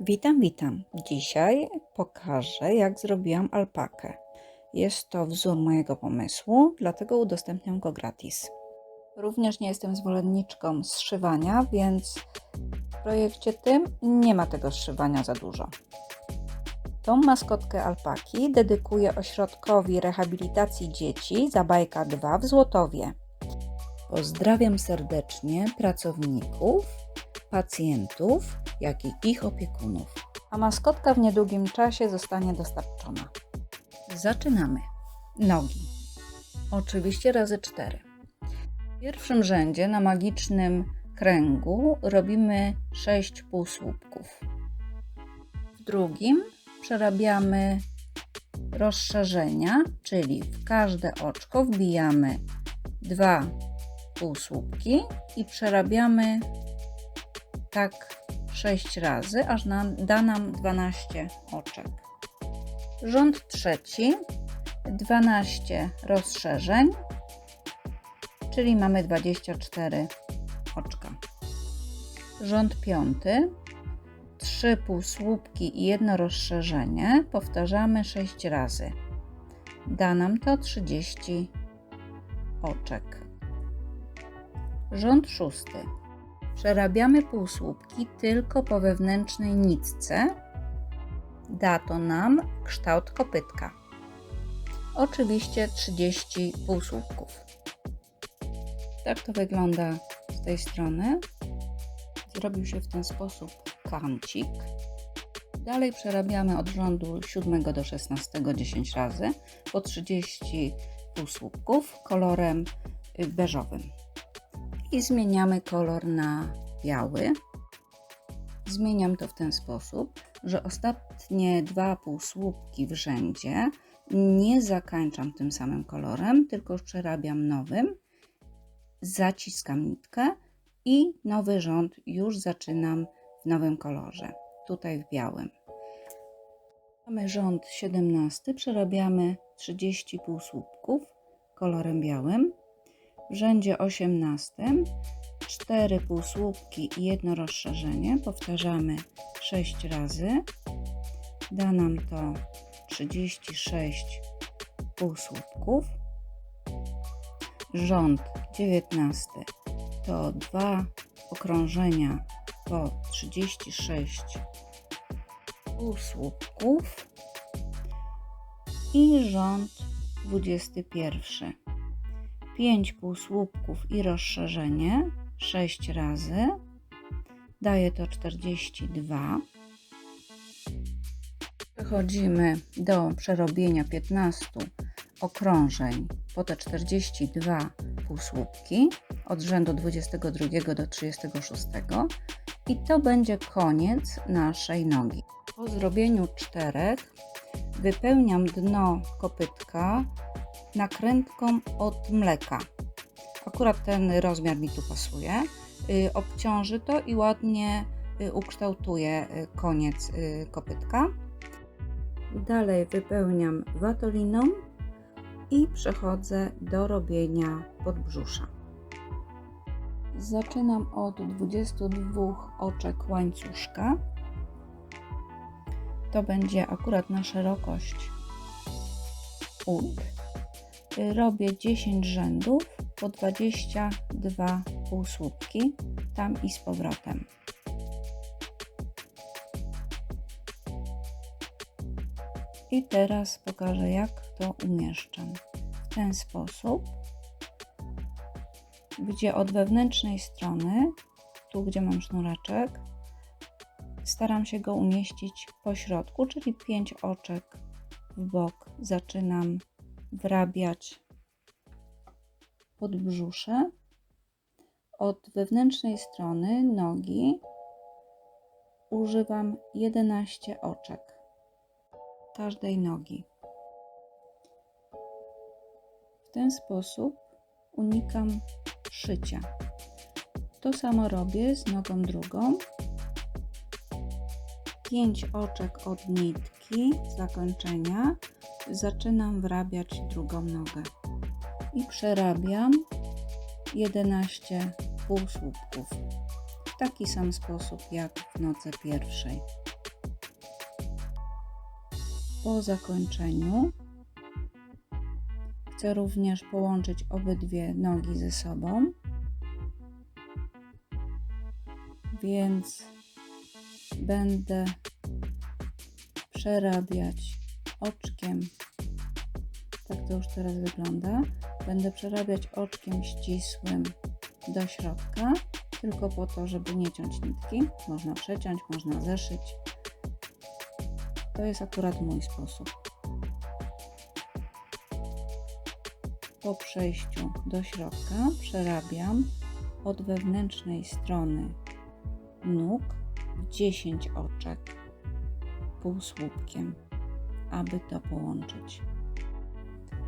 Witam, witam. Dzisiaj pokażę, jak zrobiłam alpakę. Jest to wzór mojego pomysłu, dlatego udostępniam go gratis. Również nie jestem zwolenniczką zszywania, więc w projekcie tym nie ma tego zszywania za dużo. Tą maskotkę alpaki dedykuję ośrodkowi rehabilitacji dzieci Zabajka 2 w Złotowie. Pozdrawiam serdecznie pracowników, pacjentów, jak i ich opiekunów. A maskotka w niedługim czasie zostanie dostarczona. Zaczynamy. Nogi. Oczywiście razy cztery. W pierwszym rzędzie na magicznym kręgu robimy 6 półsłupków. W drugim przerabiamy rozszerzenia, czyli w każde oczko wbijamy dwa półsłupki i przerabiamy tak 6 razy, aż nam, da nam 12 oczek. Rząd trzeci 12 rozszerzeń, czyli mamy 24 oczka. Rząd piąty 3 półsłupki i jedno rozszerzenie powtarzamy 6 razy. Da nam to 30 oczek. Rząd szósty. Przerabiamy półsłupki tylko po wewnętrznej nitce. Da to nam kształt kopytka. Oczywiście 30 półsłupków. Tak to wygląda z tej strony. Zrobił się w ten sposób kancik. Dalej przerabiamy od rządu 7 do 16 10 razy po 30 półsłupków kolorem beżowym i zmieniamy kolor na biały. Zmieniam to w ten sposób, że ostatnie dwa półsłupki w rzędzie nie zakańczam tym samym kolorem, tylko przerabiam nowym, zaciskam nitkę i nowy rząd już zaczynam w nowym kolorze, tutaj w białym. Mamy rząd 17, przerabiamy 30 półsłupków kolorem białym. W rzędzie 18 4 półsłupki i jedno rozszerzenie. Powtarzamy 6 razy. Da nam to 36 półsłupków. Rząd 19 to dwa okrążenia po 36 półsłupków i rząd 21 5 półsłupków i rozszerzenie 6 razy. Daje to 42. Przechodzimy do przerobienia 15 okrążeń po te 42 półsłupki od rzędu 22 do 36 i to będzie koniec naszej nogi. Po zrobieniu czterech wypełniam dno kopytka nakrętką od mleka. Akurat ten rozmiar mi tu pasuje. Y, obciąży to i ładnie y, ukształtuje y, koniec kopytka. Dalej wypełniam watoliną i przechodzę do robienia podbrzusza. Zaczynam od 22 oczek łańcuszka. To będzie akurat na szerokość ud robię 10 rzędów po 22 półsłupki tam i z powrotem. I teraz pokażę jak to umieszczam. W ten sposób, gdzie od wewnętrznej strony, tu gdzie mam sznureczek, staram się go umieścić po środku, czyli 5 oczek w bok. Zaczynam wrabiać podbrzusze. Od wewnętrznej strony nogi używam 11 oczek każdej nogi. W ten sposób unikam szycia. To samo robię z nogą drugą. 5 oczek od nitki zakończenia zaczynam wrabiać drugą nogę i przerabiam 11 półsłupków w taki sam sposób jak w nodze pierwszej. Po zakończeniu chcę również połączyć obydwie nogi ze sobą. Więc będę przerabiać oczkiem. Tak to już teraz wygląda. Będę przerabiać oczkiem ścisłym do środka, tylko po to, żeby nie ciąć nitki. Można przeciąć, można zeszyć. To jest akurat mój sposób. Po przejściu do środka przerabiam od wewnętrznej strony nóg w 10 oczek półsłupkiem, aby to połączyć.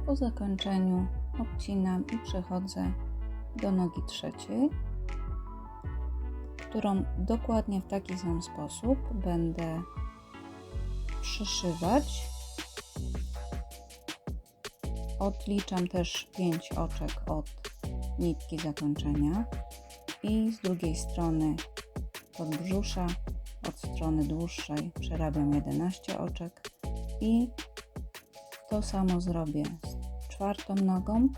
Po zakończeniu obcinam i przechodzę do nogi trzeciej, którą dokładnie w taki sam sposób będę przyszywać. Odliczam też 5 oczek od nitki zakończenia i z drugiej strony podbrzusza od strony dłuższej przerabiam 11 oczek i to samo zrobię z czwartą nogą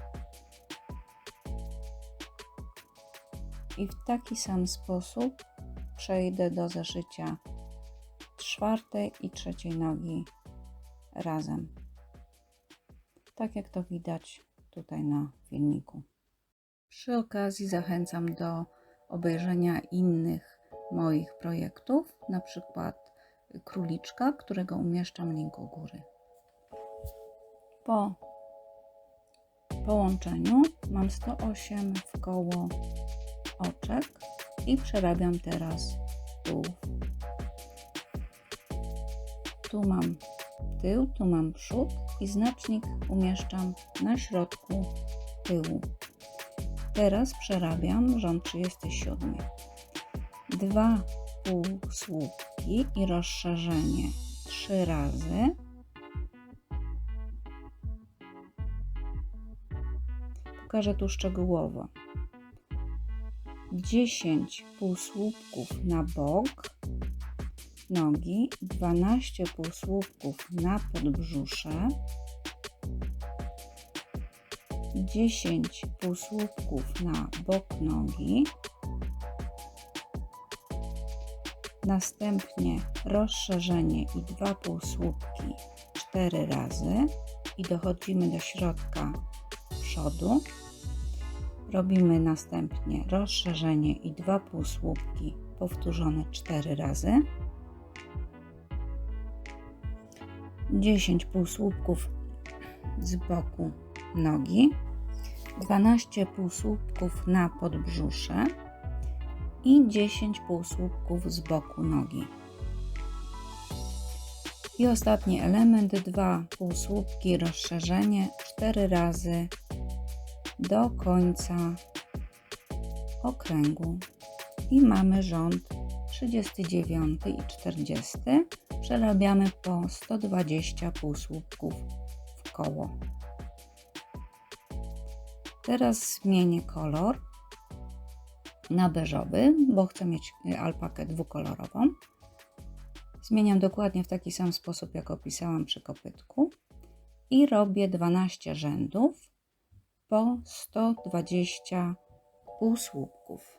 i w taki sam sposób przejdę do zaszycia czwartej i trzeciej nogi razem. Tak jak to widać tutaj na filmiku. Przy okazji zachęcam do obejrzenia innych moich projektów, na przykład króliczka, którego umieszczam link u góry. Po połączeniu mam 108 w koło oczek i przerabiam teraz tu. Tu mam tył, tu mam przód i znacznik umieszczam na środku tyłu. Teraz przerabiam rząd 37 dwa półsłupki i rozszerzenie trzy razy. Pokażę tu szczegółowo. 10 półsłupków na bok nogi, 12 półsłupków na podbrzusze, 10 półsłupków na bok nogi, Następnie rozszerzenie i dwa półsłupki cztery razy i dochodzimy do środka przodu. Robimy następnie rozszerzenie i dwa półsłupki powtórzone cztery razy. 10 półsłupków z boku nogi, 12 półsłupków na podbrzusze i 10 półsłupków z boku nogi. I ostatni element, dwa półsłupki, rozszerzenie 4 razy do końca okręgu. I mamy rząd 39 i 40. Przerabiamy po 120 półsłupków w koło. Teraz zmienię kolor na beżowy, bo chcę mieć y, alpakę dwukolorową. Zmieniam dokładnie w taki sam sposób, jak opisałam przy kopytku i robię 12 rzędów po 120 półsłupków.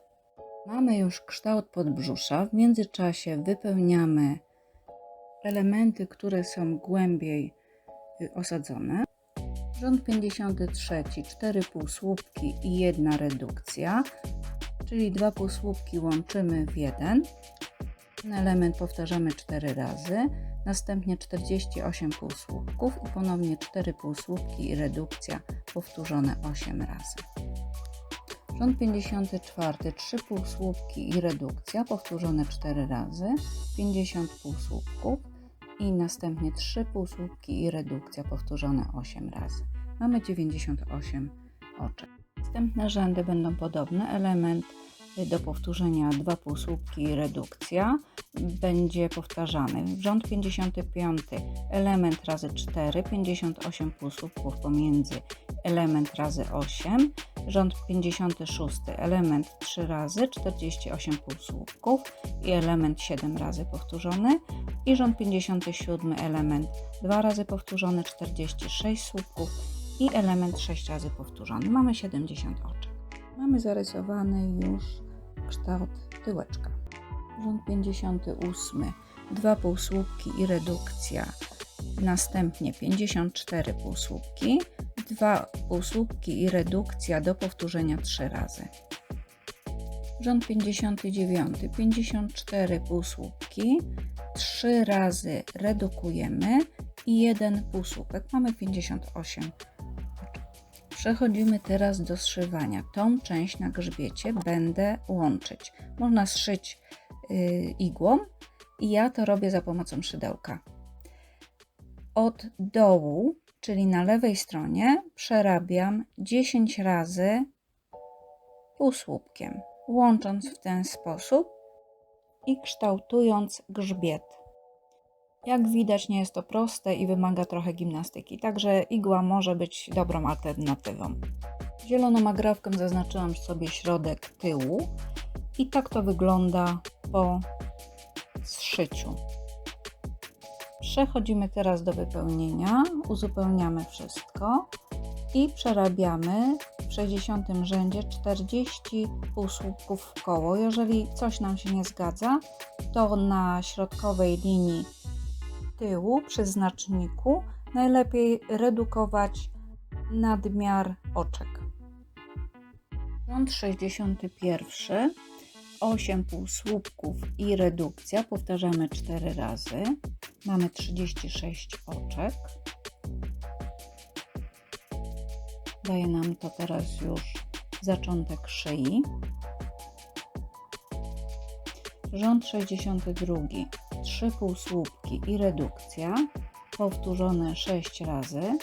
Mamy już kształt podbrzusza. W międzyczasie wypełniamy elementy, które są głębiej y, osadzone. Rząd 53, 4 półsłupki i jedna redukcja czyli dwa półsłupki łączymy w jeden. Ten element powtarzamy 4 razy, następnie 48 półsłupków i ponownie 4 półsłupki i redukcja powtórzone 8 razy. Rząd 54, 3 półsłupki i redukcja powtórzone 4 razy, 50 półsłupków i następnie 3 półsłupki i redukcja powtórzone 8 razy. Mamy 98 oczek. Następne rzędy będą podobne. Element do powtórzenia dwa półsłupki redukcja będzie powtarzany. Rząd 55 element razy 4, 58 półsłupków pomiędzy element razy 8 Rząd 56 element 3 razy 48 półsłupków i element 7 razy powtórzony. I rząd 57 element 2 razy powtórzony 46 słupków i element 6 razy powtórzony. Mamy 70 oczek. Mamy zarysowany już kształt tyłeczka. Rząd 58 2 półsłupki i redukcja. Następnie 54 półsłupki, 2 półsłupki i redukcja do powtórzenia 3 razy. Rząd 59, 54 półsłupki, 3 razy redukujemy i 1 półsłupek. Mamy 58. Przechodzimy teraz do zszywania. Tą część na grzbiecie będę łączyć. Można zszyć yy, igłą i ja to robię za pomocą szydełka. Od dołu, czyli na lewej stronie, przerabiam 10 razy półsłupkiem, łącząc w ten sposób i kształtując grzbiet. Jak widać, nie jest to proste i wymaga trochę gimnastyki, także igła może być dobrą alternatywą. Zieloną agrafką zaznaczyłam sobie środek tyłu i tak to wygląda po zszyciu. Przechodzimy teraz do wypełnienia, uzupełniamy wszystko i przerabiamy w 60 rzędzie 40 półsłupków w koło. Jeżeli coś nam się nie zgadza, to na środkowej linii tyłu przy znaczniku najlepiej redukować nadmiar oczek. Rząd 61 8 półsłupków i redukcja. Powtarzamy 4 razy. Mamy 36 oczek. Daje nam to teraz już zaczątek szyi. Rząd 62. 3 półsłupki i redukcja. Powtórzone 6 razy.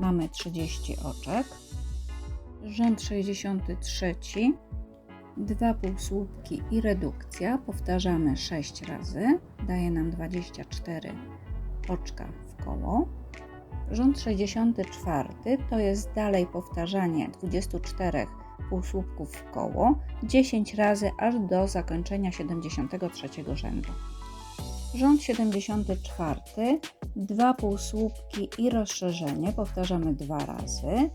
Mamy 30 oczek. Rząd 63 2 półsłupki i redukcja. Powtarzamy 6 razy. Daje nam 24 oczka w koło. Rząd 64 to jest dalej powtarzanie 24 półsłupków w koło 10 razy aż do zakończenia 73 rzędu. Rząd 74 2 półsłupki i rozszerzenie powtarzamy dwa razy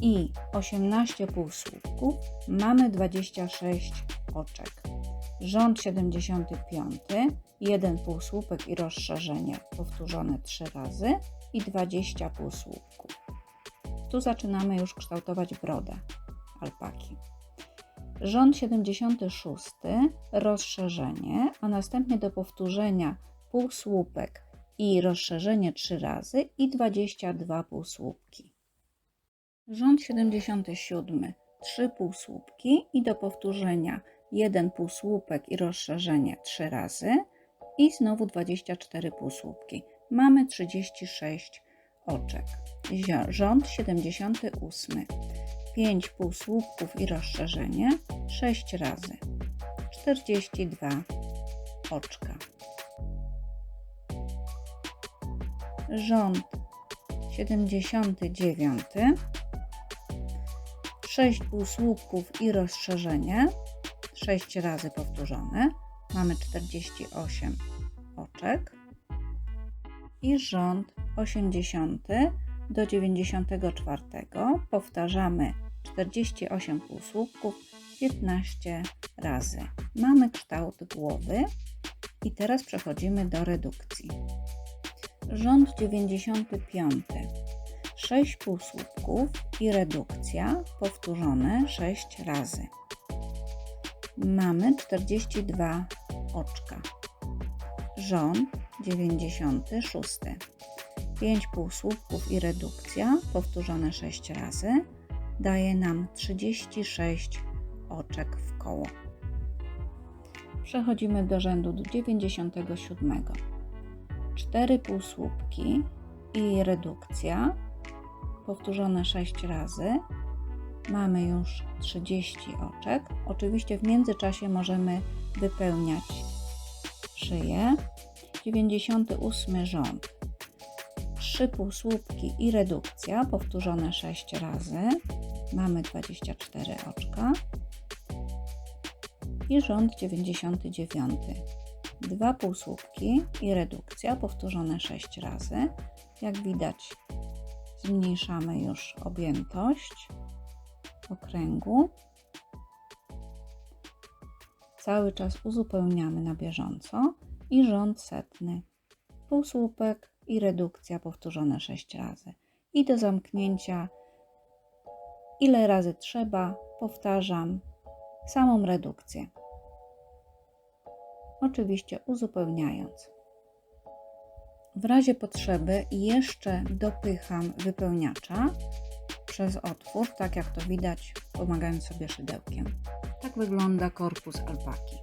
i 18 półsłupków mamy 26 oczek. Rząd 75, 1 półsłupek i rozszerzenie powtórzone 3 razy i 20 półsłupków. Tu zaczynamy już kształtować brodę alpaki. Rząd 76, rozszerzenie, a następnie do powtórzenia półsłupek i rozszerzenie 3 razy i 22 półsłupki. Rząd 77. 3 półsłupki i do powtórzenia 1 półsłupek i rozszerzenie 3 razy i znowu 24 półsłupki. Mamy 36 oczek. Rząd 78. 5 półsłupków i rozszerzenie 6 razy. 42 oczka. Rząd 79 6 półsłupków i rozszerzenie, 6 razy powtórzone. Mamy 48 oczek. I rząd 80 do 94 powtarzamy 48 półsłupków 15 razy. Mamy kształt głowy i teraz przechodzimy do redukcji. Rząd 95 6 półsłupków i redukcja powtórzone 6 razy. Mamy 42 oczka. Rząd 96. 5 półsłupków i redukcja powtórzone 6 razy daje nam 36 oczek w koło. Przechodzimy do rzędu 97. 4 półsłupki i redukcja powtórzone 6 razy. Mamy już 30 oczek. Oczywiście w międzyczasie możemy wypełniać szyję. 98 rząd. 3 półsłupki i redukcja powtórzone 6 razy. mamy 24 oczka i rząd 99. Dwa półsłupki i redukcja powtórzone 6 razy. Jak widać, zmniejszamy już objętość okręgu. Cały czas uzupełniamy na bieżąco i rząd setny. Półsłupek i redukcja powtórzone 6 razy. I do zamknięcia ile razy trzeba, powtarzam samą redukcję. Oczywiście uzupełniając. W razie potrzeby jeszcze dopycham wypełniacza przez otwór, tak jak to widać, pomagając sobie szydełkiem. Tak wygląda korpus alpaki.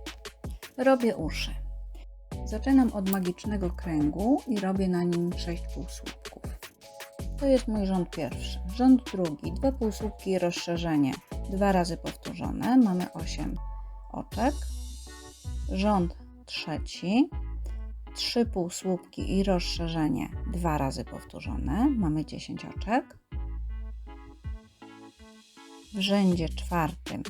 Robię uszy. Zaczynam od magicznego kręgu i robię na nim 6 półsłupków. To jest mój rząd pierwszy. Rząd drugi, dwa półsłupki i rozszerzenie, dwa razy powtórzone, mamy 8 oczek. Rząd trzeci, trzy półsłupki i rozszerzenie, dwa razy powtórzone, mamy 10 oczek. W rzędzie czwartym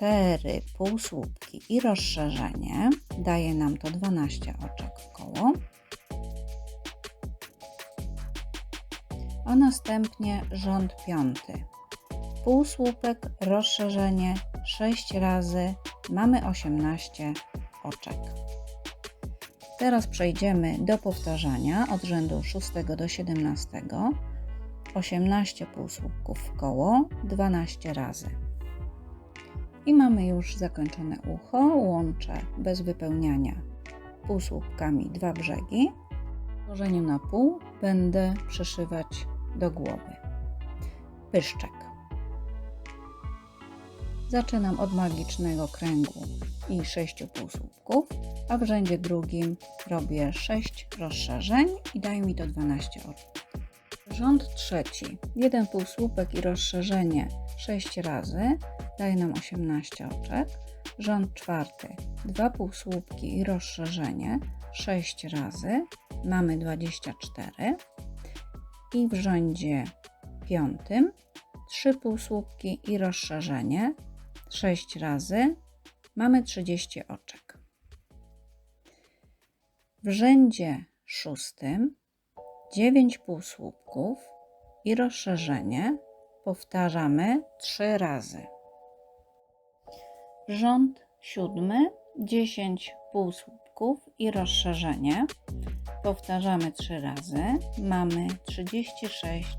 cztery półsłupki i rozszerzenie daje nam to 12 oczek w koło. A następnie rząd piąty. Półsłupek, rozszerzenie 6 razy, mamy 18 oczek. Teraz przejdziemy do powtarzania od rzędu 6 do 17. 18 półsłupków w koło, 12 razy. I mamy już zakończone ucho. Łączę bez wypełniania półsłupkami dwa brzegi. W złożeniu na pół będę przyszywać do głowy. Pyszczek. Zaczynam od magicznego kręgu i 6 półsłupków, a w rzędzie drugim robię 6 rozszerzeń i daje mi to 12 oczek. Rząd trzeci. Jeden półsłupek i rozszerzenie 6 razy daje nam 18 oczek. Rząd czwarty. Dwa półsłupki i rozszerzenie 6 razy mamy 24. I w rzędzie piątym trzy półsłupki i rozszerzenie 6 razy mamy 30 oczek. W rzędzie szóstym 9 półsłupków i rozszerzenie powtarzamy 3 razy. Rząd siódmy 10 półsłupków i rozszerzenie powtarzamy 3 razy. Mamy 36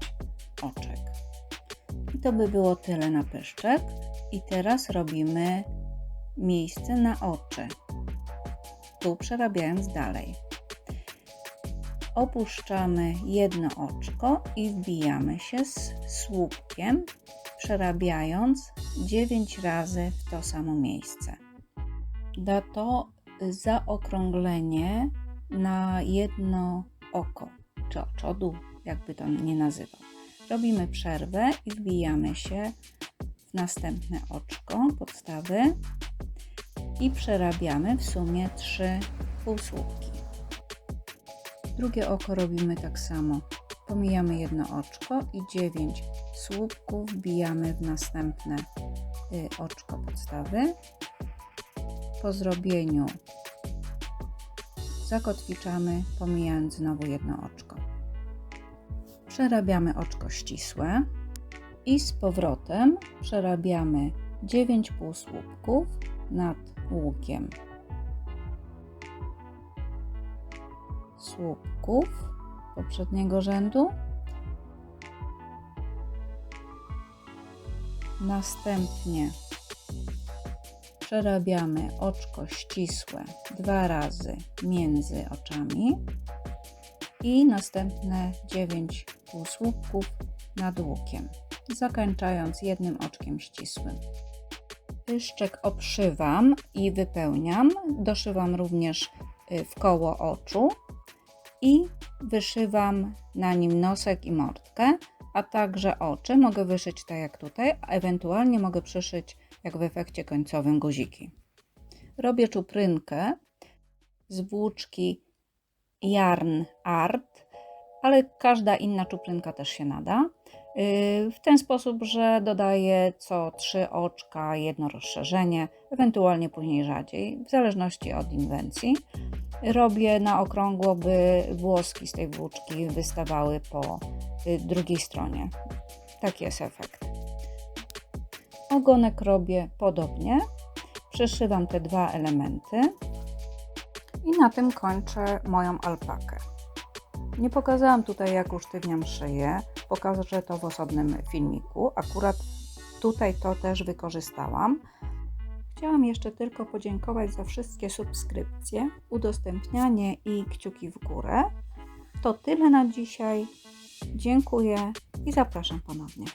oczek. I to by było tyle na pyszczek. I teraz robimy miejsce na oczy. Tu przerabiając dalej. Opuszczamy jedno oczko i wbijamy się z słupkiem, przerabiając 9 razy w to samo miejsce. Da to zaokrąglenie na jedno oko, czy oczodu, jakby to nie nazywał. Robimy przerwę i wbijamy się w następne oczko podstawy i przerabiamy w sumie 3 półsłupki. Drugie oko robimy tak samo. Pomijamy jedno oczko i 9 słupków wbijamy w następne y, oczko podstawy. Po zrobieniu zakotwiczamy, pomijając znowu jedno oczko. Przerabiamy oczko ścisłe i z powrotem przerabiamy 9 półsłupków nad łukiem słupków poprzedniego rzędu. Następnie przerabiamy oczko ścisłe dwa razy między oczami i następne 9 półsłupków nad łukiem, zakończając jednym oczkiem ścisłym. Pyszczek obszywam i wypełniam. Doszywam również y, w koło oczu i wyszywam na nim nosek i mordkę, a także oczy. Mogę wyszyć tak jak tutaj, a ewentualnie mogę przyszyć jak w efekcie końcowym guziki. Robię czuprynkę z włóczki Yarn Art, ale każda inna czuprynka też się nada. Yy, W ten sposób, że dodaję co trzy oczka jedno rozszerzenie, ewentualnie później rzadziej, w zależności od inwencji. Robię na okrągło, by włoski z tej włóczki wystawały po y, drugiej stronie. Taki jest efekt. Ogonek robię podobnie. Przeszywam te dwa elementy i na tym kończę moją alpakę. Nie pokazałam tutaj, jak usztywniam szyję. Pokażę to w osobnym filmiku. Akurat tutaj to też wykorzystałam. Chciałam jeszcze tylko podziękować za wszystkie subskrypcje, udostępnianie i kciuki w górę. To tyle na dzisiaj. Dziękuję i zapraszam ponownie.